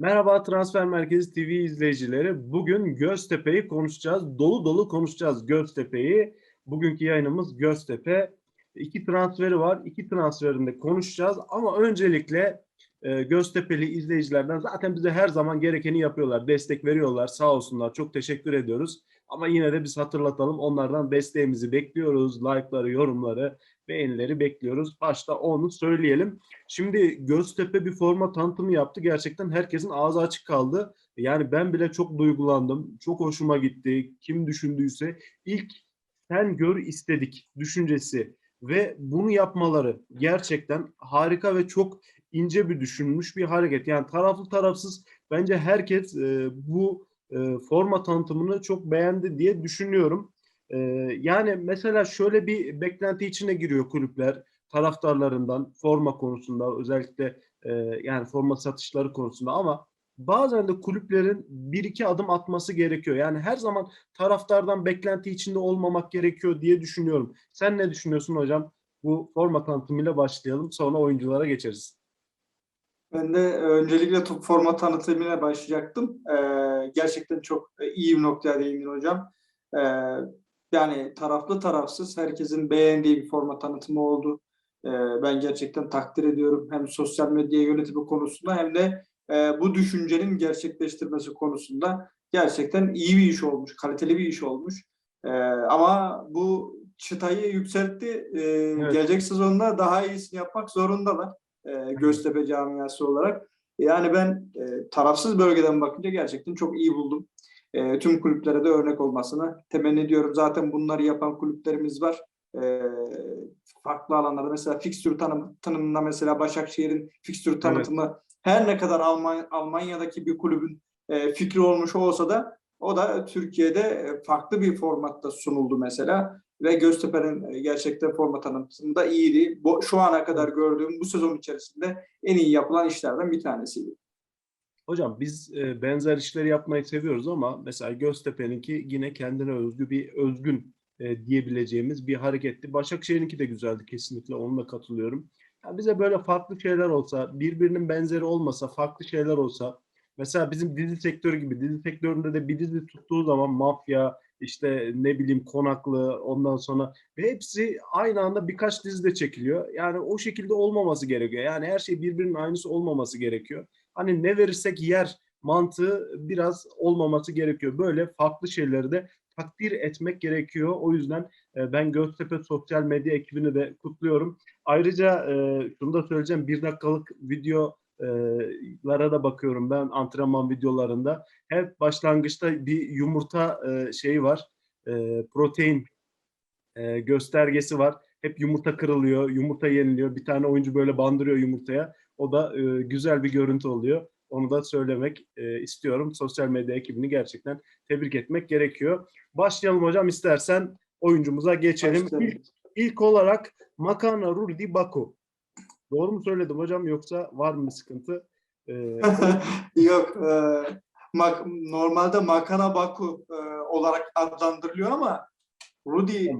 Merhaba Transfer Merkezi TV izleyicileri. Bugün Göztepe'yi konuşacağız. Dolu dolu konuşacağız Göztepe'yi. Bugünkü yayınımız Göztepe. İki transferi var. İki transferinde konuşacağız. Ama öncelikle e, Göztepe'li izleyicilerden zaten bize her zaman gerekeni yapıyorlar. Destek veriyorlar. Sağ olsunlar. Çok teşekkür ediyoruz. Ama yine de biz hatırlatalım. Onlardan desteğimizi bekliyoruz. Like'ları, yorumları, beğenileri bekliyoruz. Başta onu söyleyelim. Şimdi Göztepe bir forma tanıtımı yaptı. Gerçekten herkesin ağzı açık kaldı. Yani ben bile çok duygulandım. Çok hoşuma gitti. Kim düşündüyse ilk sen gör istedik düşüncesi ve bunu yapmaları gerçekten harika ve çok ince bir düşünülmüş bir hareket. Yani taraflı tarafsız bence herkes e, bu e, forma tanıtımını çok beğendi diye düşünüyorum. E, yani mesela şöyle bir beklenti içine giriyor kulüpler taraftarlarından forma konusunda özellikle e, yani forma satışları konusunda ama bazen de kulüplerin bir iki adım atması gerekiyor. Yani her zaman taraftardan beklenti içinde olmamak gerekiyor diye düşünüyorum. Sen ne düşünüyorsun hocam? Bu forma tanıtımıyla başlayalım sonra oyunculara geçeriz. Ben de öncelikle top forma tanıtımına başlayacaktım. Ee, gerçekten çok iyi bir noktaya değindin hocam. Ee, yani taraflı tarafsız herkesin beğendiği bir forma tanıtımı oldu. Ee, ben gerçekten takdir ediyorum hem sosyal medya yönetimi konusunda hem de e, bu düşüncenin gerçekleştirmesi konusunda gerçekten iyi bir iş olmuş, kaliteli bir iş olmuş. Ee, ama bu çıtayı yükseltti. Ee, Gelecek sezonda daha iyisini yapmak zorundalar e, Göztepe camiası olarak. Yani ben e, tarafsız bölgeden bakınca gerçekten çok iyi buldum. E, tüm kulüplere de örnek olmasını temenni ediyorum. Zaten bunları yapan kulüplerimiz var. E, farklı alanlarda mesela fikstür tanım, tanımında mesela Başakşehir'in fikstür tanıtımı her ne kadar Alman, Almanya'daki bir kulübün e, fikri olmuş olsa da o da Türkiye'de e, farklı bir formatta sunuldu mesela ve Göztepe'nin e, gerçekten forma tanıtımında iyiydi. Bu, şu ana kadar gördüğüm bu sezon içerisinde en iyi yapılan işlerden bir tanesiydi. Hocam biz e, benzer işleri yapmayı seviyoruz ama mesela Göztepe'ninki yine kendine özgü bir özgün e, diyebileceğimiz bir hareketti. Başakşehir'inki de güzeldi kesinlikle onunla katılıyorum. Yani bize böyle farklı şeyler olsa, birbirinin benzeri olmasa, farklı şeyler olsa mesela bizim dizi sektörü gibi dizi sektöründe de bir dizi tuttuğu zaman mafya, işte ne bileyim konaklı ondan sonra ve hepsi aynı anda birkaç dizide çekiliyor. Yani o şekilde olmaması gerekiyor. Yani her şey birbirinin aynısı olmaması gerekiyor. Hani ne verirsek yer mantığı biraz olmaması gerekiyor. Böyle farklı şeyleri de takdir etmek gerekiyor. O yüzden e, ben Göztepe sosyal medya ekibini de kutluyorum. Ayrıca e, şunu da söyleyeceğim. Bir dakikalık videolara da bakıyorum ben antrenman videolarında. Hep başlangıçta bir yumurta e, şeyi var. E, protein e, göstergesi var. Hep yumurta kırılıyor, yumurta yeniliyor. Bir tane oyuncu böyle bandırıyor yumurtaya. O da e, güzel bir görüntü oluyor. Onu da söylemek e, istiyorum. Sosyal medya ekibini gerçekten tebrik etmek gerekiyor. Başlayalım hocam istersen oyuncumuza geçelim. İlk, ilk olarak Makana Rudi Baku. Doğru mu söyledim hocam yoksa var mı sıkıntı? Ee, Yok. E, mak, normalde Makana Baku e, olarak adlandırılıyor ama Rudy e,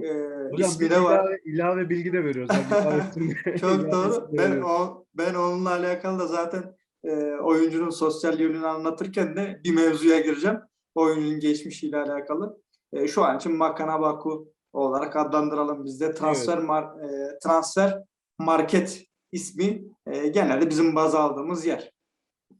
hocam ismi bir de var. ilave, ilave bilgi de veriyoruz. Çok doğru. Ben o ben onunla alakalı da zaten e, oyuncunun sosyal yönünü anlatırken de bir mevzuya gireceğim. Oyuncunun geçmişiyle alakalı. E, şu an için Makana Baku olarak adlandıralım biz de. Transfer mar- e, transfer market ismi e, genelde bizim baz aldığımız yer.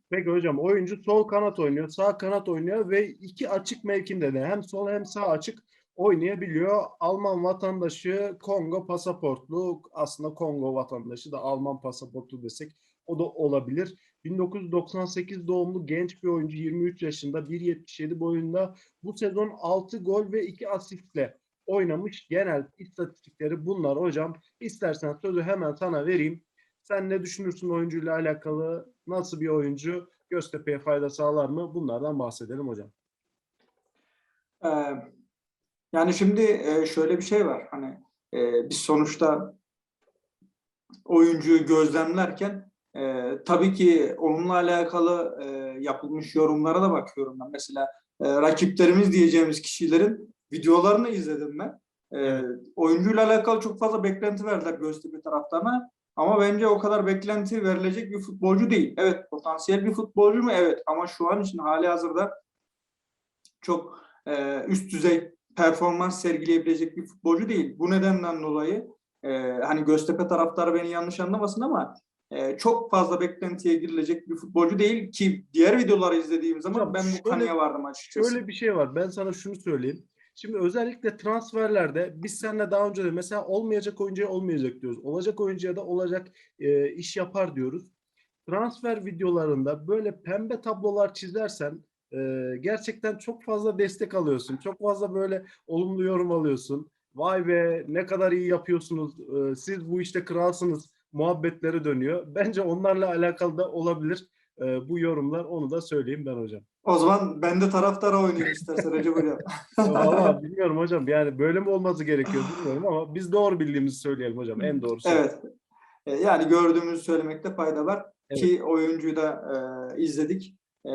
Peki hocam oyuncu sol kanat oynuyor, sağ kanat oynuyor ve iki açık mevkinde de hem sol hem sağ açık oynayabiliyor. Alman vatandaşı, Kongo pasaportlu, aslında Kongo vatandaşı da Alman pasaportlu desek o da olabilir. 1998 doğumlu genç bir oyuncu 23 yaşında 1.77 boyunda bu sezon 6 gol ve 2 asistle oynamış. Genel istatistikleri bunlar hocam. İstersen sözü hemen sana vereyim. Sen ne düşünürsün oyuncuyla alakalı? Nasıl bir oyuncu? Göztepe'ye fayda sağlar mı? Bunlardan bahsedelim hocam. Ee, yani şimdi e, şöyle bir şey var. Hani e, biz sonuçta oyuncuyu gözlemlerken e, tabii ki onunla alakalı e, yapılmış yorumlara da bakıyorum ben. Mesela e, rakiplerimiz diyeceğimiz kişilerin videolarını izledim ben. E, oyuncuyla alakalı çok fazla beklenti verdiler Göztepe taraftarına. Ama bence o kadar beklenti verilecek bir futbolcu değil. Evet potansiyel bir futbolcu mu? Evet ama şu an için hali hazırda çok e, üst düzey performans sergileyebilecek bir futbolcu değil. Bu nedenden dolayı e, hani Göztepe taraftarı beni yanlış anlamasın ama e, çok fazla beklentiye girilecek bir futbolcu değil ki diğer videoları izlediğim zaman Hocam ben bu kanıya vardım açıkçası. Şöyle bir şey var. Ben sana şunu söyleyeyim. Şimdi özellikle transferlerde biz seninle daha önce de mesela olmayacak oyuncuya olmayacak diyoruz. Olacak oyuncuya da olacak e, iş yapar diyoruz. Transfer videolarında böyle pembe tablolar çizersen e, gerçekten çok fazla destek alıyorsun. Çok fazla böyle olumlu yorum alıyorsun. Vay be ne kadar iyi yapıyorsunuz. e, siz bu işte kralsınız muhabbetleri dönüyor. Bence onlarla alakalı da olabilir e, bu yorumlar. Onu da söyleyeyim ben hocam. O zaman ben de taraftara oynayayım istersen Recep Hocam. Valla bilmiyorum hocam. Yani böyle mi olması gerekiyor bilmiyorum ama biz doğru bildiğimizi söyleyelim hocam. En doğrusu. Evet. E, Yani gördüğümüzü söylemekte fayda var. Evet. Ki oyuncuyu da e, izledik. E,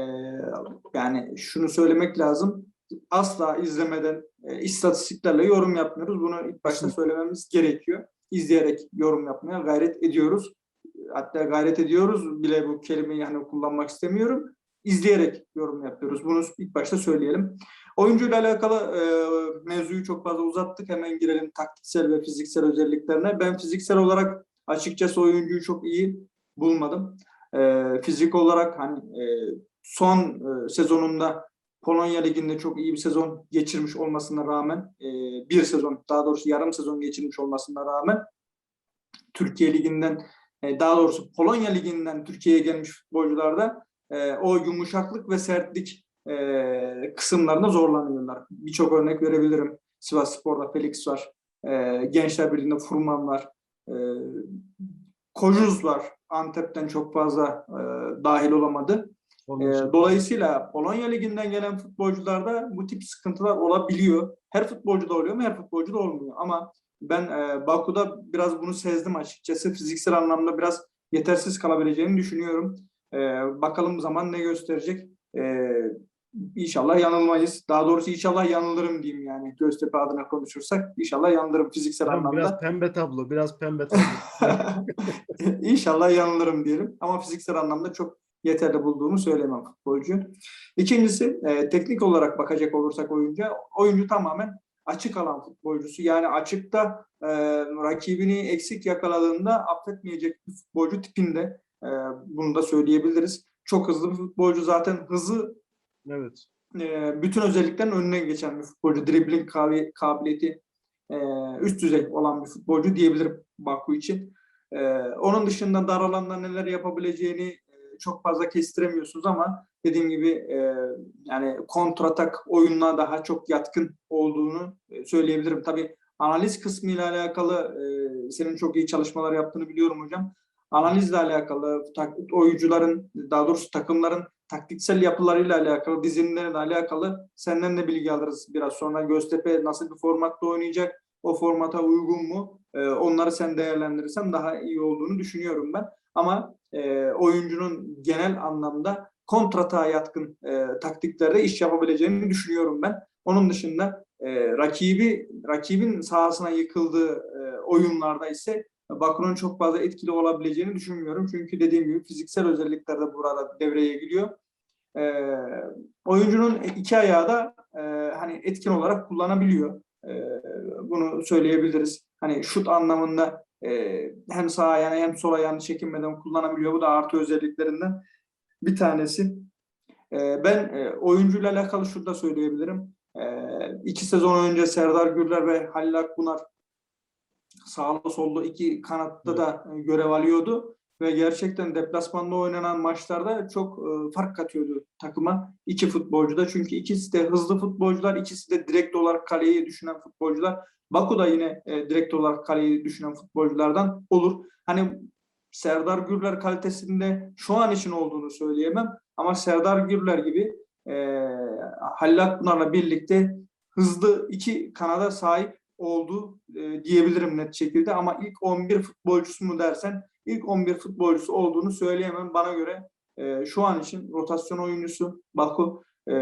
yani şunu söylemek lazım. Asla izlemeden e, istatistiklerle yorum yapmıyoruz. Bunu ilk başta söylememiz gerekiyor. İzleyerek yorum yapmaya gayret ediyoruz. Hatta gayret ediyoruz bile bu kelimeyi hani kullanmak istemiyorum. İzleyerek yorum yapıyoruz. Bunu ilk başta söyleyelim. Oyuncuyla alakalı e, mevzuyu çok fazla uzattık. Hemen girelim taktiksel ve fiziksel özelliklerine. Ben fiziksel olarak açıkçası oyuncuyu çok iyi bulmadım. E, fizik olarak hani e, son e, sezonunda Polonya Ligi'nde çok iyi bir sezon geçirmiş olmasına rağmen e, bir sezon daha doğrusu yarım sezon geçirmiş olmasına rağmen Türkiye Ligi'nden e, daha doğrusu Polonya Ligi'nden Türkiye'ye gelmiş futbolcularda e, o yumuşaklık ve sertlik kısımlarında zorlanıyorlar. Birçok örnek verebilirim. Sivas Spor'da Felix var. E, Gençler Birliği'nde Furman var. E, Kojuz var. Antep'ten çok fazla dahil olamadı. E, için- dolayısıyla Polonya Ligi'nden gelen futbolcularda bu tip sıkıntılar olabiliyor. Her futbolcuda oluyor mu? Her futbolcuda olmuyor. Ama ben e, Baku'da biraz bunu sezdim açıkçası. Fiziksel anlamda biraz yetersiz kalabileceğini düşünüyorum. E, bakalım zaman ne gösterecek. E, inşallah yanılmayız. Daha doğrusu inşallah yanılırım diyeyim yani. Göztepe adına konuşursak. İnşallah yanılırım fiziksel Hocam anlamda. biraz pembe tablo, biraz pembe tablo. İnşallah yanılırım diyelim. Ama fiziksel anlamda çok yeterli bulduğumu söyleyemem futbolcu. İkincisi e, teknik olarak bakacak olursak oyuncuya, oyuncu tamamen açık alan futbolcusu. Yani açıkta e, rakibini eksik yakaladığında affetmeyecek bir futbolcu tipinde. E, bunu da söyleyebiliriz. Çok hızlı bir futbolcu zaten hızı evet. e, bütün özelliklerin önüne geçen bir futbolcu. Dribbling kabi- kabiliyeti e, üst düzey olan bir futbolcu diyebilirim Baku için. E, onun dışında dar alanda neler yapabileceğini çok fazla kestiremiyorsunuz ama dediğim gibi e, yani kontratak oyununa daha çok yatkın olduğunu e, söyleyebilirim. Tabii analiz kısmı ile alakalı e, senin çok iyi çalışmalar yaptığını biliyorum hocam. Analizle alakalı tak- oyuncuların daha doğrusu takımların taktiksel yapılarıyla alakalı, dizilimlerle alakalı senden de bilgi alırız biraz sonra. Göztepe nasıl bir formatta oynayacak, o formata uygun mu? Ee, onları sen değerlendirirsen daha iyi olduğunu düşünüyorum ben. Ama e, oyuncunun genel anlamda kontrata yatkın e, taktiklerde iş yapabileceğini düşünüyorum ben. Onun dışında e, rakibi rakibin sahasına yıkıldığı e, oyunlarda ise Baku'nun çok fazla etkili olabileceğini düşünmüyorum. Çünkü dediğim gibi fiziksel özellikler de burada devreye giriyor. Ee, oyuncunun iki ayağı da e, hani etkin olarak kullanabiliyor. Ee, bunu söyleyebiliriz. Hani şut anlamında e, hem sağ ayağını hem sol ayağını çekinmeden kullanabiliyor. Bu da artı özelliklerinden bir tanesi. Ee, ben e, oyuncuyla alakalı şurada söyleyebilirim. Ee, iki sezon önce Serdar Gürler ve Halil Akbunar sağlı sollu iki kanatta Evet. da e, görev alıyordu ve gerçekten deplasmanda oynanan maçlarda çok e, fark katıyordu takıma iki futbolcu da çünkü ikisi de hızlı futbolcular ikisi de direkt olarak kaleyi düşünen futbolcular Baku da yine e, direkt olarak kaleyi düşünen futbolculardan olur. Hani Serdar Gürler kalitesinde şu an için olduğunu söyleyemem ama Serdar Gürler gibi e, Halil Akpınar'la birlikte hızlı iki kanada sahip oldu e, diyebilirim net şekilde ama ilk 11 futbolcusu mu dersen ilk 11 futbolcusu olduğunu söyleyemem. Bana göre e, şu an için rotasyon oyuncusu Baku e,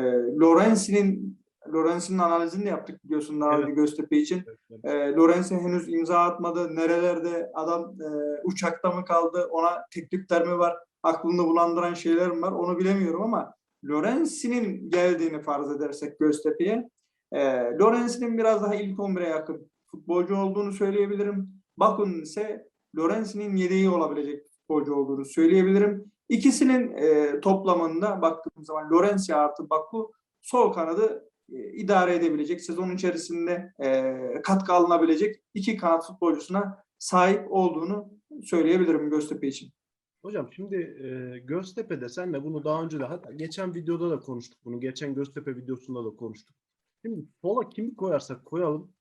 Lorenzi'nin Lorenz'in analizini de yaptık biliyorsun daha Evet. önce Göztepe için. E, Lorenzo henüz imza atmadı. Nerelerde adam e, uçakta mı kaldı? Ona teklifler mi var? Aklını bulandıran şeyler mi var? Onu bilemiyorum ama Lorenzi'nin geldiğini farz edersek Göztepe'ye e, Lorenzi'nin biraz daha ilk 11'e yakın futbolcu olduğunu söyleyebilirim. Bakun ise Lorenzi'nin yedeği olabilecek futbolcu olduğunu söyleyebilirim. İkisinin e, toplamında baktığımız zaman Lorenzi artı Baku sol kanadı idare edebilecek, sezon içerisinde e, katkı alınabilecek iki kanat futbolcusuna sahip olduğunu söyleyebilirim Göztepe için. Hocam şimdi e, Göztepe'de senle bunu daha önce de hatta geçen videoda da konuştuk bunu. Geçen Göztepe videosunda da konuştuk. Şimdi sola kimi koyarsak koyalım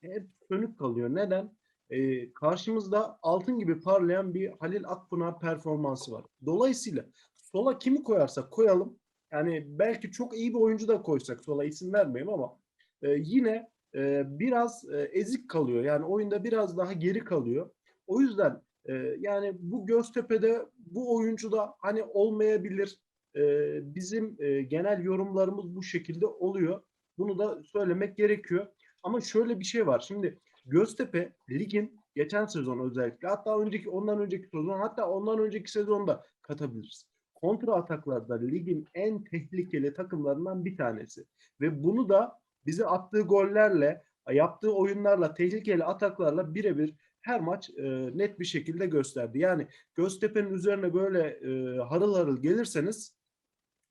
hep sönük kalıyor. Neden? E, karşımızda altın gibi parlayan bir Halil Akpınar performansı var. Dolayısıyla sola kimi koyarsak koyalım yani belki çok iyi bir oyuncu da koysak sola isim vermeyeyim ama e, yine e, biraz e, ezik kalıyor. Yani oyunda biraz daha geri kalıyor. O yüzden e, yani bu Göztepe'de bu oyuncu da hani olmayabilir. E, bizim e, genel yorumlarımız bu şekilde oluyor. Bunu da söylemek gerekiyor. Ama şöyle bir şey var. Şimdi Göztepe ligin geçen sezon özellikle hatta önceki ondan önceki sezon hatta ondan önceki sezonda katabiliriz. Kontra ataklarda ligin en tehlikeli takımlarından bir tanesi. Ve bunu da bize attığı gollerle, yaptığı oyunlarla, tehlikeli ataklarla birebir her maç e, net bir şekilde gösterdi. Yani Göztepe'nin üzerine böyle e, harıl harıl gelirseniz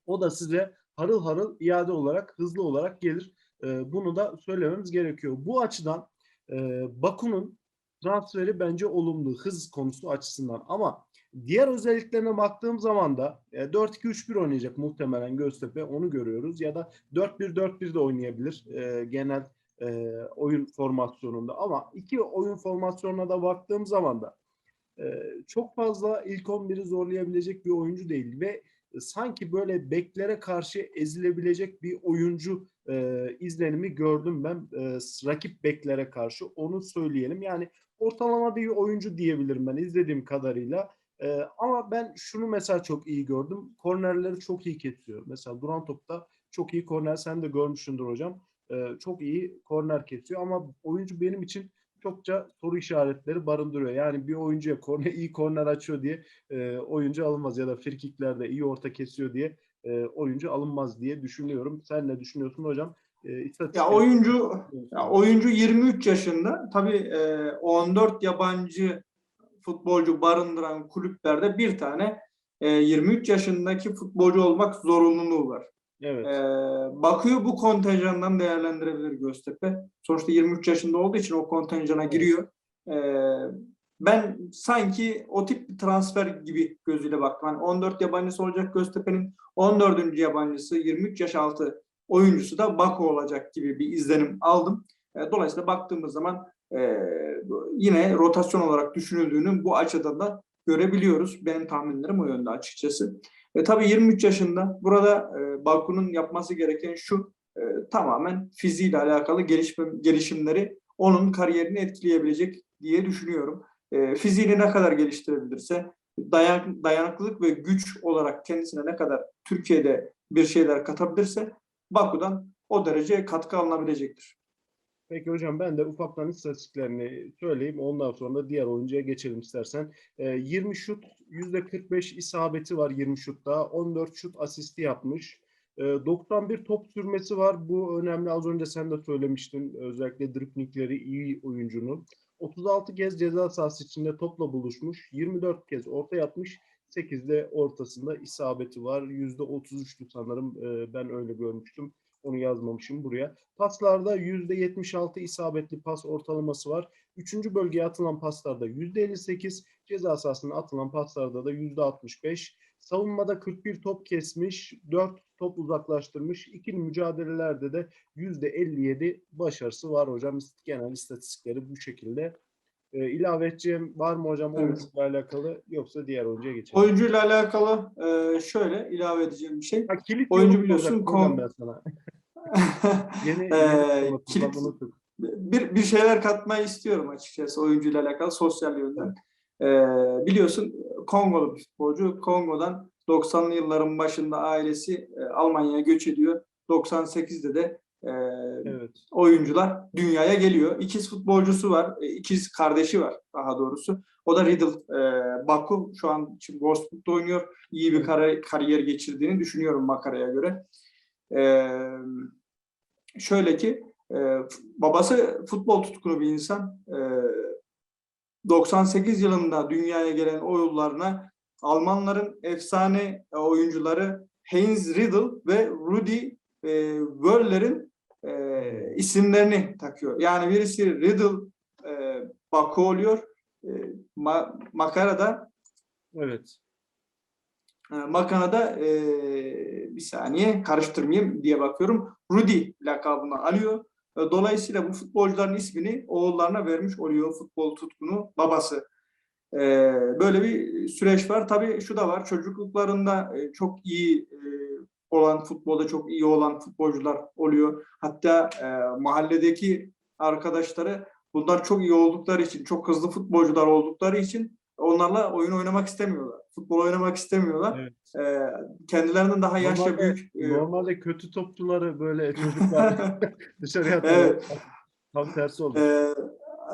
o da size harıl harıl iade olarak, hızlı olarak gelir. E, bunu da söylememiz gerekiyor. Bu açıdan e, Baku'nun transferi bence olumlu hız konusu açısından ama diğer özelliklerine baktığım zaman da e, 4-2-3-1 oynayacak muhtemelen Göztepe onu görüyoruz ya da 4-1-4-1 de oynayabilir e, genel e, oyun formasyonunda ama iki oyun formasyonuna da baktığım zaman da e, çok fazla ilk 11'i zorlayabilecek bir oyuncu değil ve sanki böyle beklere karşı ezilebilecek bir oyuncu e, izlenimi gördüm ben e, rakip beklere karşı onu söyleyelim. Yani ortalama bir oyuncu diyebilirim ben izlediğim kadarıyla. E, ama ben şunu mesela çok iyi gördüm. Kornerleri çok iyi kesiyor. Mesela duran topta çok iyi korner sen de görmüşsündür hocam. E, çok iyi korner kesiyor ama oyuncu benim için çokça soru işaretleri barındırıyor. Yani bir oyuncuya korner, iyi korner açıyor diye e, oyuncu alınmaz ya da frikiklerde iyi orta kesiyor diye e, oyuncu alınmaz diye düşünüyorum. Sen ne düşünüyorsun hocam? E, Ya oyuncu ya oyuncu 23 yaşında. Tabii e, 14 yabancı futbolcu barındıran kulüplerde bir tane e, 23 yaşındaki futbolcu olmak zorunluluğu var. Evet. Ee, bakıyor bu kontenjandan değerlendirebilir Göztepe. Sonuçta 23 yaşında olduğu için o kontenjana giriyor. Ee, ben sanki o tip bir transfer gibi gözüyle baktım. Hani 14 yabancısı olacak Göztepe'nin 14. yabancısı 23 yaş altı oyuncusu da Bako olacak gibi bir izlenim aldım. Ee, dolayısıyla baktığımız zaman e, yine rotasyon olarak düşünüldüğünü bu açıdan da görebiliyoruz. Benim tahminlerim o yönde açıkçası. E, tabii 23 yaşında. Burada e, Baku'nun yapması gereken şu e, tamamen fiziğiyle alakalı gelişme, gelişimleri onun kariyerini etkileyebilecek diye düşünüyorum. E, fiziğini ne kadar geliştirebilirse, dayan, dayanıklılık ve güç olarak kendisine ne kadar Türkiye'de bir şeyler katabilirse Baku'dan o derece katkı alınabilecektir. Peki hocam ben de ufaktan istatistiklerini söyleyeyim. Ondan sonra da diğer oyuncuya geçelim istersen. Ee, 20 şut, %45 isabeti var 20 şutta. 14 şut asisti yapmış. Ee, 91 top sürmesi var. Bu önemli. Az önce sen de söylemiştin. Özellikle driplingleri iyi oyuncunun. 36 kez ceza sahası içinde topla buluşmuş. 24 kez orta yapmış. 8'de ortasında isabeti var. %33'lü sanırım. Ee, ben öyle görmüştüm. Onu yazmamışım buraya. Paslarda %76 isabetli pas ortalaması var. Üçüncü bölgeye atılan paslarda %58, ceza sahasına atılan paslarda da %65. Savunmada 41 top kesmiş, 4 top uzaklaştırmış. İkili mücadelelerde de %57 başarısı var hocam. Genel istatistikleri bu şekilde. Ee, ilave edeceğim var mı hocam Evet. oyuncuyla alakalı yoksa diğer oyuncuya geçelim. Oyuncuyla alakalı e, şöyle ilave edeceğim bir şey. Ha, kilit oyuncu biliyorsun, kom- ben sana. Yeni, Ee, yeni unuttum, kilit- bir, bir şeyler katmayı istiyorum açıkçası oyuncuyla alakalı sosyal yönden. Ee, biliyorsun Kongolu bir futbolcu. Kongo'dan 90'lı yılların başında ailesi e, Almanya'ya göç ediyor. 98'de de e, Evet. oyuncular dünyaya geliyor. İkiz futbolcusu var, e, ikiz kardeşi var daha doğrusu. O da Riddle e, Baku şu an için Wolfsburg'da oynuyor. İyi bir kar- kariyer geçirdiğini düşünüyorum Makara'ya göre. E, şöyle ki e, babası futbol tutkunu bir insan. E, 98 yılında dünyaya gelen o yıllarına Almanların efsane e, oyuncuları Heinz Riddle ve Rudi e, Wöller'in e, isimlerini takıyor. Yani birisi Riddle e, Baku oluyor. E, Ma- Makara'da Evet. E, Makara'da e, bir saniye karıştırmayayım diye bakıyorum. Rudy lakabını alıyor. E, Dolayısıyla bu futbolcuların ismini oğullarına vermiş oluyor futbol tutkunu babası. E, böyle bir süreç var. Tabii şu da var. Çocukluklarında e, çok iyi e, olan futbolda çok iyi olan futbolcular oluyor. Hatta e, mahalledeki arkadaşları bunlar çok iyi oldukları için, çok hızlı futbolcular oldukları için onlarla oyun oynamak istemiyorlar. Futbol oynamak istemiyorlar. Evet. E, kendilerinden daha yaşça Normalde- büyük. e, Normalde kötü topçuları böyle çocuklar dışarıya atıyor. Evet. Tam tersi oldu. e,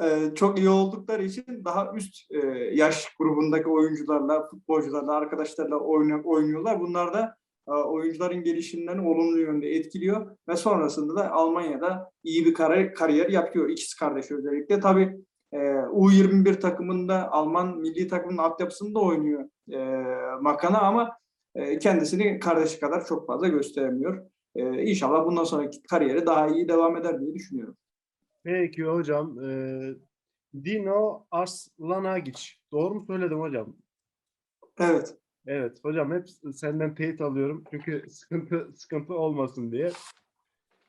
e, çok iyi oldukları için daha üst e, yaş grubundaki oyuncularla, futbolcularla, arkadaşlarla oyna- oynuyorlar. Bunlar da e, oyuncuların gelişimlerini olumlu yönde etkiliyor ve sonrasında da Almanya'da iyi bir kar- kariyer yapıyor. İkiz kardeş özellikle. Tabii e, U21 takımında Alman milli takımının altyapısında oynuyor e, Makana ama e, kendisini kardeşi kadar çok fazla gösteremiyor. E, inşallah bundan sonraki kariyeri daha iyi devam eder diye düşünüyorum. Peki hocam. e, Dino Aslanagic. Doğru mu söyledim hocam? Evet. Evet hocam hep senden teyit alıyorum çünkü sıkıntı sıkıntı olmasın diye.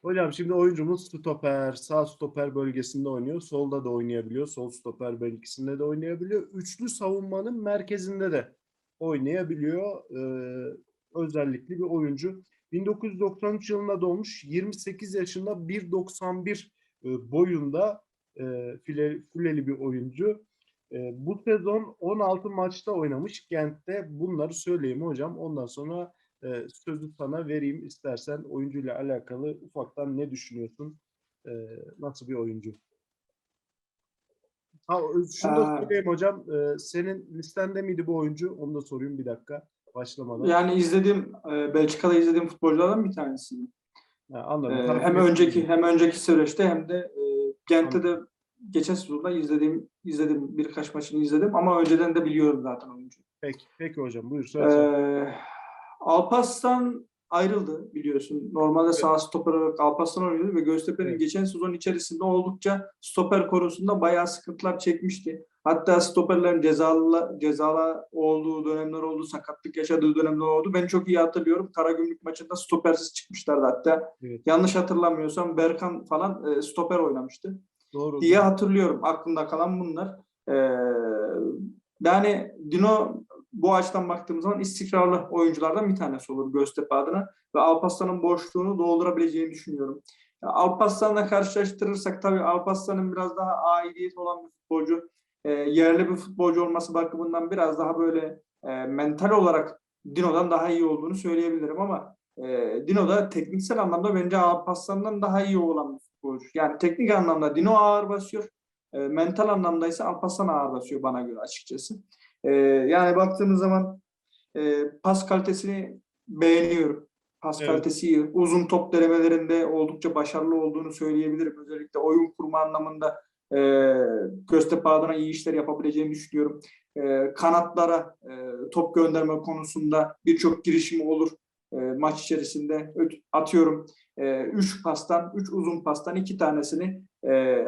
Hocam şimdi oyuncumuz stoper, sağ stoper bölgesinde oynuyor. Solda da oynayabiliyor. Sol stoper bölgesinde de oynayabiliyor. Üçlü savunmanın merkezinde de oynayabiliyor. Ee, özellikli bir oyuncu. 1993 yılında doğmuş. 28 yaşında 1.91 e, boyunda e, file- fileli bir oyuncu. E, bu sezon 16 maçta oynamış Gent'te. Bunları söyleyeyim hocam. Ondan sonra e, sözü sana vereyim istersen oyuncuyla alakalı ufaktan ne düşünüyorsun? E, nasıl bir oyuncu? Ha, şunu da Aa. söyleyeyim hocam. E, senin listende miydi bu oyuncu? Onu da sorayım bir dakika başlamadan. Yani izlediğim e, Belçika'da izlediğim futbolculardan bir tanesi. Ha, anladım. E, hem ki- önceki hem önceki süreçte hem de e, Gent'te de geçen sezonda izlediğim izledim birkaç maçını izledim ama önceden de biliyorum zaten oyuncu. Peki, peki hocam buyur E, söyle. Alparslan ayrıldı biliyorsun. Normalde sağ stoper olarak Alparslan oynuyordu ve Göztepe'nin Evet. geçen sezon içerisinde oldukça stoper konusunda bayağı sıkıntılar çekmişti. Hatta stoperlerin cezalı, cezalı olduğu dönemler oldu, sakatlık yaşadığı dönemler oldu. Ben çok iyi hatırlıyorum. Karagümrük maçında stopersiz çıkmışlardı hatta. Evet. Yanlış hatırlamıyorsam Berkan falan e, stoper oynamıştı Doğru. diye hatırlıyorum. Aklımda kalan bunlar. Ee, yani Dino bu açıdan baktığımız zaman istikrarlı oyunculardan bir tanesi olur Göztepe adına ve Alparslan'ın boşluğunu doldurabileceğini düşünüyorum. Alparslan'la karşılaştırırsak tabii Alparslan'ın biraz daha aidiyet olan bir futbolcu, e, yerli bir futbolcu olması bakımından biraz daha böyle e, mental olarak Dino'dan daha iyi olduğunu söyleyebilirim ama e, Dino da tekniksel anlamda bence Alparslan'dan daha iyi olan bir futbolcu. Yani teknik anlamda Dino ağır basıyor. E, mental anlamda ise Alparslan ağır basıyor bana göre açıkçası. E, yani baktığımız zaman e, pas kalitesini beğeniyorum. Pas Evet. kalitesi iyi. Uzun top denemelerinde oldukça başarılı olduğunu söyleyebilirim. Özellikle oyun kurma anlamında e, Göztepe adına iyi işler yapabileceğini düşünüyorum. E, kanatlara e, top gönderme konusunda birçok girişimi olur e, maç içerisinde. Atıyorum 3 pastan, 3 uzun pastan iki tanesini e,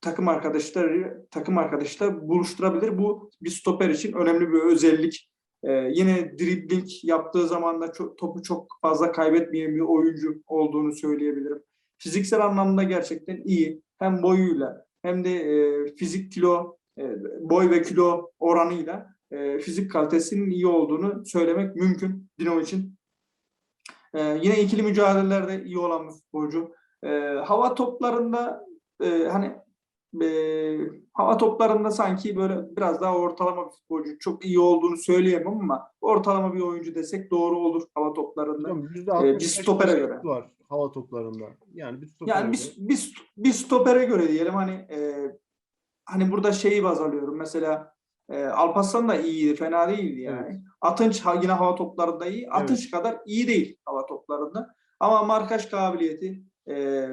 takım arkadaşları takım arkadaşıyla buluşturabilir. Bu bir stoper için önemli bir özellik. E, yine dribbling yaptığı zaman da çok, topu çok fazla kaybetmeyen bir oyuncu olduğunu söyleyebilirim. Fiziksel anlamda gerçekten iyi. Hem boyuyla hem de e, fizik kilo, e, boy ve kilo oranıyla e, fizik kalitesinin iyi olduğunu söylemek mümkün Dino için. E, yine ikili mücadelelerde iyi olan bir futbolcu. E, hava toplarında e, hani e, hava toplarında sanki böyle biraz daha ortalama bir futbolcu. Çok iyi olduğunu söyleyemem ama ortalama bir oyuncu desek doğru olur hava toplarında. Hocam bir %65 stopere başarısı göre. var hava toplarında. Yani bir stopere Yani göre. bir, bir, bir stopere göre diyelim hani e, hani burada şeyi baz alıyorum. Mesela e, Alparslan da iyiydi, fena değildi yani. Atınç ha- yine hava toplarında iyi. Atınç kadar iyi değil hava toplarında. Ama markaj kabiliyeti, e,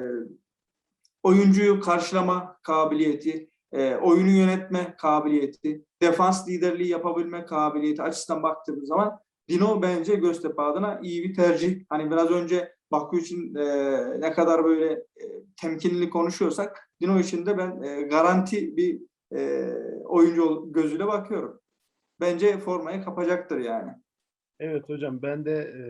oyuncuyu karşılama kabiliyeti, e, oyunu yönetme kabiliyeti, defans liderliği yapabilme kabiliyeti açısından baktığımız zaman Dino bence Göztepe adına iyi bir tercih. Hani biraz önce Bakü için e, ne kadar böyle e, temkinli konuşuyorsak Dino için de ben e, garanti bir e, oyuncu gözüyle bakıyorum. Bence formayı kapacaktır yani. Evet hocam ben de e,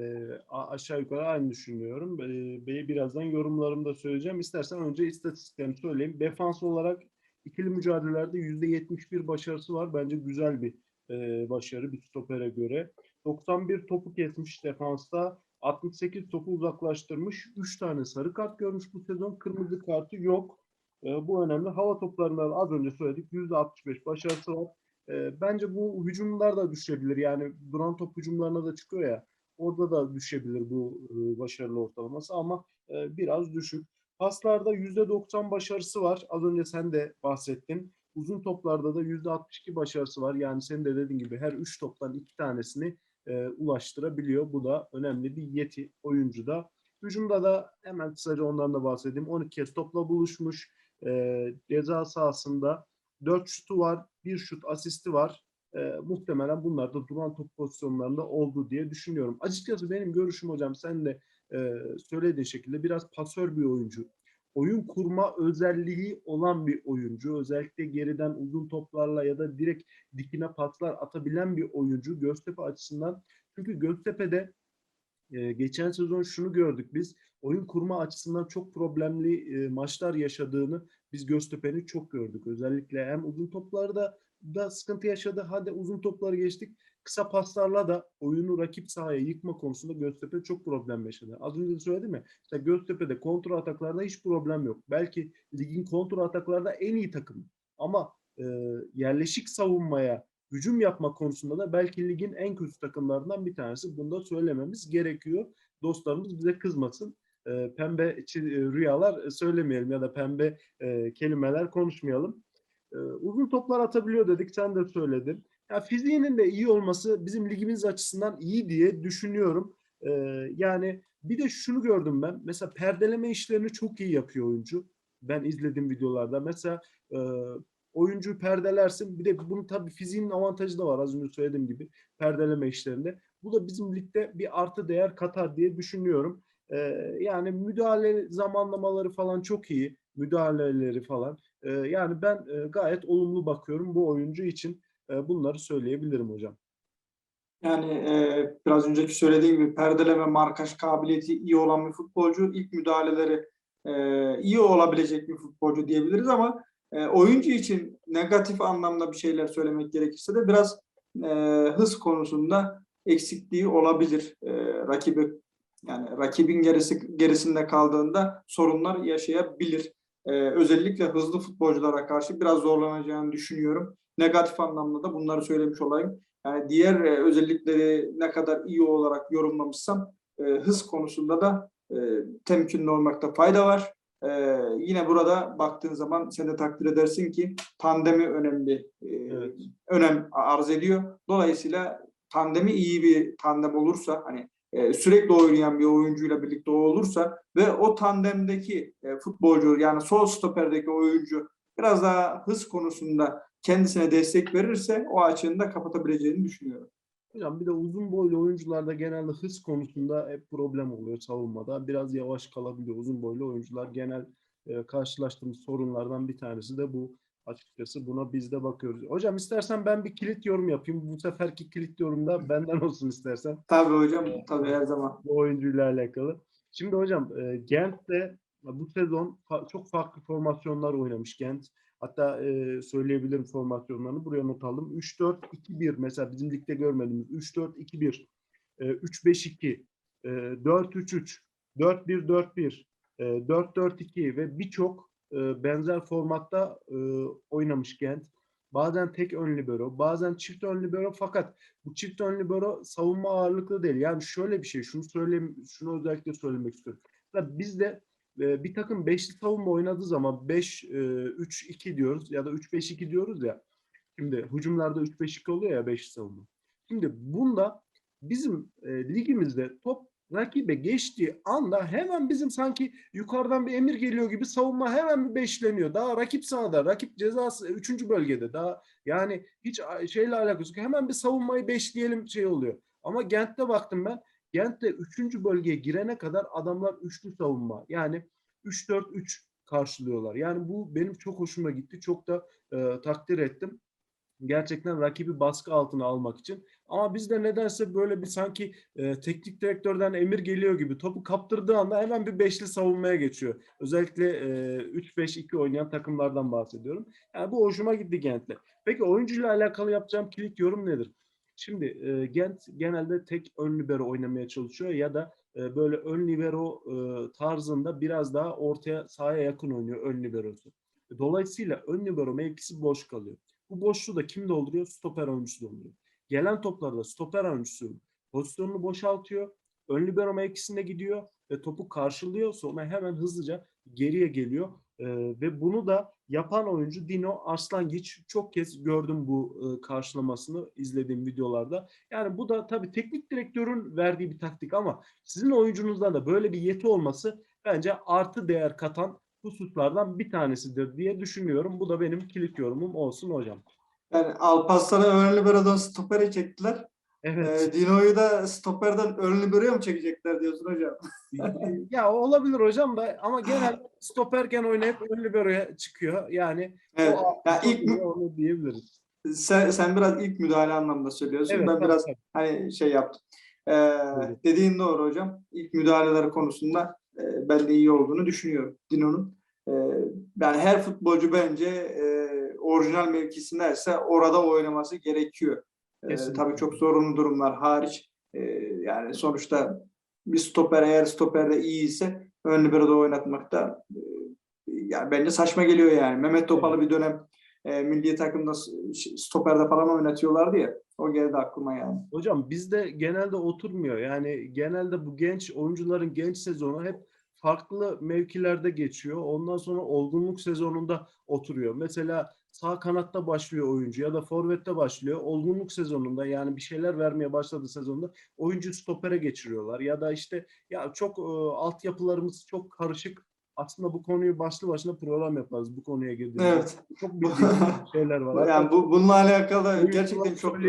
aşağı yukarı aynı düşünüyorum. E, birazdan yorumlarımda söyleyeceğim. İstersen önce istatistiklerini söyleyeyim. Defans olarak ikili mücadelelerde %71 başarısı var. Bence güzel bir e, başarı bir stopere göre. 91 topu kesmiş defansta. 68 topu uzaklaştırmış. 3 tane sarı kart görmüş bu sezon. Kırmızı kartı yok. E, bu önemli. Hava toplarında da az önce söyledik. %65 başarısı var. E, bence bu hücumlar da düşebilir. Yani duran top hücumlarına da çıkıyor ya. Orada da düşebilir bu e, başarılı ortalaması ama e, biraz düşük. Paslarda %90 başarısı var. Az önce sen de bahsettin. Uzun toplarda da %62 başarısı var. Yani senin de dediğin gibi her 3 toptan 2 tanesini e, ulaştırabiliyor. Bu da önemli bir yeti oyuncuda. Hücumda da hemen kısaca ondan da bahsedeyim. 12 kez topla buluşmuş. E, ceza sahasında 4 şutu var, 1 şut asisti var. E, muhtemelen bunlar da duran top pozisyonlarında oldu diye düşünüyorum. Açıkçası benim görüşüm hocam sen de e, söylediğin şekilde biraz pasör bir oyuncu. Oyun kurma özelliği olan bir oyuncu. Özellikle geriden uzun toplarla ya da direkt dikine paslar atabilen bir oyuncu Göztepe açısından. Çünkü Göztepe'de e, geçen sezon şunu gördük biz. Oyun kurma açısından çok problemli e, maçlar yaşadığını biz Göztepe'nin çok gördük. Özellikle hem uzun toplarda da sıkıntı yaşadı. Hadi uzun topları geçtik. Kısa paslarla da oyunu rakip sahaya yıkma konusunda Göztepe çok problem yaşadı. Az önce de söyledim ya. Mesela Göztepe'de kontra ataklarda hiç problem yok. Belki ligin kontra ataklarda en iyi takım. Ama e, yerleşik savunmaya hücum yapma konusunda da belki ligin en kötü takımlarından bir tanesi. Bunu da söylememiz gerekiyor. Dostlarımız bize kızmasın. E, pembe e, rüyalar söylemeyelim ya da pembe e, kelimeler konuşmayalım. E, uzun toplar atabiliyor dedik. Sen de söyledin. Ya fiziğinin de iyi olması bizim ligimiz açısından iyi diye düşünüyorum. E, yani bir de şunu gördüm ben. Mesela perdeleme işlerini çok iyi yapıyor oyuncu. Ben izlediğim videolarda. Mesela e, oyuncuyu perdelersin. Bir de bunun tabii fiziğinin avantajı da var az önce söylediğim gibi perdeleme işlerinde. Bu da bizim ligde bir artı değer katar diye düşünüyorum. Ee, yani müdahale zamanlamaları falan çok iyi. Müdahaleleri falan. Ee, yani ben e, gayet olumlu bakıyorum bu oyuncu için. E, bunları söyleyebilirim hocam. Yani e, biraz önceki söylediğim gibi perdeleme, markaj kabiliyeti iyi olan bir futbolcu. ilk müdahaleleri e, iyi olabilecek bir futbolcu diyebiliriz ama e, oyuncu için negatif anlamda bir şeyler söylemek gerekirse de biraz e, hız konusunda eksikliği olabilir. E, rakibi yani rakibin gerisi gerisinde kaldığında sorunlar yaşayabilir. E, özellikle hızlı futbolculara karşı biraz zorlanacağını düşünüyorum. Negatif anlamda da bunları söylemiş olayım. Yani diğer e, özellikleri ne kadar iyi olarak yorumlamışsam e, hız konusunda da e, temkinli olmakta fayda var. E, yine burada baktığın zaman sen de takdir edersin ki tandemi önemli e, Evet. önem arz ediyor. Dolayısıyla tandemi iyi bir tandem olursa hani e, sürekli oynayan bir oyuncuyla birlikte olursa ve o tandemdeki e, futbolcu yani sol stoperdeki oyuncu biraz daha hız konusunda kendisine destek verirse o açığını da kapatabileceğini düşünüyorum. Hocam bir de uzun boylu oyuncularda genelde hız konusunda hep problem oluyor savunmada. Biraz yavaş kalabiliyor uzun boylu oyuncular. Genel e, karşılaştığımız sorunlardan bir tanesi de bu. Açıkçası buna biz de bakıyoruz. Hocam istersen ben bir kilit yorum yapayım. Bu seferki kilit yorum da benden olsun istersen. Tabii hocam, tabii her zaman. bu oyuncuyla alakalı. Şimdi hocam e, Gent'te bu sezon fa- çok farklı formasyonlar oynamış Gent. Hatta e, söyleyebilirim formasyonlarını. Buraya not aldım. 3-4-2-1 mesela bizim ligde görmediğimiz 3-4-2-1, e, 3-5-2, e, 4-3-3, 4-1-4-1, e, 4-4-2 ve birçok e, benzer formatta e, oynamış Gent. Bazen tek ön libero, bazen çift ön libero fakat bu çift ön libero savunma ağırlıklı değil. Yani şöyle bir şey, şunu söyleyeyim, şunu özellikle söylemek istiyorum. Mesela bizde e, bir takım beşli savunma oynadığı zaman 5 3 2 diyoruz ya da 3 5 2 diyoruz ya. Şimdi hücumlarda 3 5 2 oluyor ya beşli savunma. Şimdi bunda bizim e, ligimizde top rakibe geçtiği anda hemen bizim sanki yukarıdan bir emir geliyor gibi savunma hemen bir beşleniyor. Daha rakip sahada, rakip cezası 3. bölgede daha yani hiç şeyle alakası yok. Hemen bir savunmayı beşleyelim şey oluyor. Ama Gent'te baktım ben. Gent'te 3. bölgeye girene kadar adamlar üçlü savunma. Yani 3-4-3 karşılıyorlar. Yani bu benim çok hoşuma gitti. Çok da e, takdir ettim. Gerçekten rakibi baskı altına almak için. Ama bizde nedense böyle bir sanki e, teknik direktörden emir geliyor gibi topu kaptırdığı anda hemen bir beşli savunmaya geçiyor. Özellikle e, 3-5-2 oynayan takımlardan bahsediyorum. Yani bu hoşuma gitti Gent'le. Peki oyuncuyla alakalı yapacağım kilit yorum nedir? Şimdi e, Gent genelde tek ön libero oynamaya çalışıyor ya da e, böyle ön libero e, tarzında biraz daha ortaya sahaya yakın oynuyor ön liberosu. Dolayısıyla ön libero mevkisi boş kalıyor. Bu boşluğu da kim dolduruyor? Stoper oyuncusu dolduruyor. Gelen toplarda stoper oyuncusu pozisyonunu boşaltıyor. Ön libero mevkisine gidiyor ve topu karşılıyor. Sonra hemen hızlıca geriye geliyor. Ee, ve bunu da yapan oyuncu Dino Arslangiç. Çok kez gördüm bu e, karşılamasını izlediğim videolarda. Yani bu da tabii teknik direktörün verdiği bir taktik ama sizin oyuncunuzda da böyle bir yeti olması bence artı değer katan hususlardan bir tanesidir diye düşünüyorum. Bu da benim kilit yorumum olsun hocam. Yani Alparslan'ı ön libero'dan stopere çektiler. Evet. Ee, Dino'yu da stoperden ön libero'ya mı çekecekler diyorsun hocam? ya olabilir hocam da ama genel stoperken oynayıp ön libero'ya çıkıyor. Yani Evet. o Ya ilk onu diyebiliriz. sen, sen biraz ilk müdahale anlamında söylüyorsun. Evet, ben tabii, biraz tabii. hani şey yaptım. Ee, Evet. dediğin doğru hocam. İlk müdahaleler konusunda e, ben de iyi olduğunu düşünüyorum Dino'nun. Ee, yani her futbolcu bence e, orijinal mevkisindeyse orada oynaması gerekiyor. Ee, Kesinlikle. tabii çok zorunlu durumlar hariç. Ee, yani sonuçta bir stoper eğer stoperde iyi ise ön libero'da oynatmak da e, yani bence saçma geliyor yani. Mehmet Topal'ı bir dönem e, milli takımda stoperde falan oynatıyorlardı ya. O geldi aklıma yani. Hocam bizde genelde oturmuyor. Yani genelde bu genç oyuncuların genç sezonu hep farklı mevkilerde geçiyor. Ondan sonra olgunluk sezonunda oturuyor. Mesela sağ kanatta başlıyor oyuncu ya da forvette başlıyor. Olgunluk sezonunda yani bir şeyler vermeye başladığı sezonda oyuncu stopere geçiriyorlar. Ya da işte ya çok e, altyapılarımız çok karışık. Aslında bu konuyu başlı başına program yaparız bu konuya girdiğimizde. Evet. Çok bildiğimiz şeyler var. Yani bu bununla alakalı gerçekten çok e,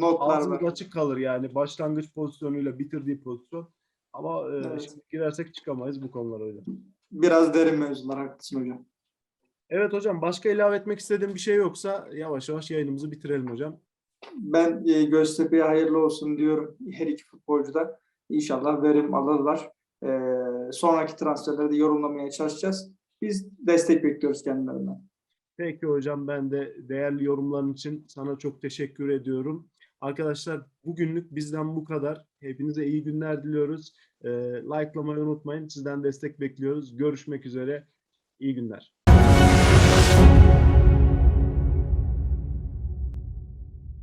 notlar Ağzımız var. açık kalır yani başlangıç pozisyonuyla bitirdiği pozisyon. Ama e, Evet. şimdi girersek çıkamayız bu konulara hocam. Biraz derin mevzular haklısın hocam. Evet hocam başka ilave etmek istediğim bir şey yoksa yavaş yavaş yayınımızı bitirelim hocam. Ben e, Göztepe'ye hayırlı olsun diyorum her iki futbolcu da. İnşallah verim alırlar. E, sonraki transferleri de yorumlamaya çalışacağız. Biz destek bekliyoruz kendilerinden. Peki hocam ben de değerli yorumların için sana çok teşekkür ediyorum. Arkadaşlar bugünlük bizden bu kadar. Hepinize iyi günler diliyoruz. E, likelamayı unutmayın. Sizden destek bekliyoruz. Görüşmek üzere. İyi günler.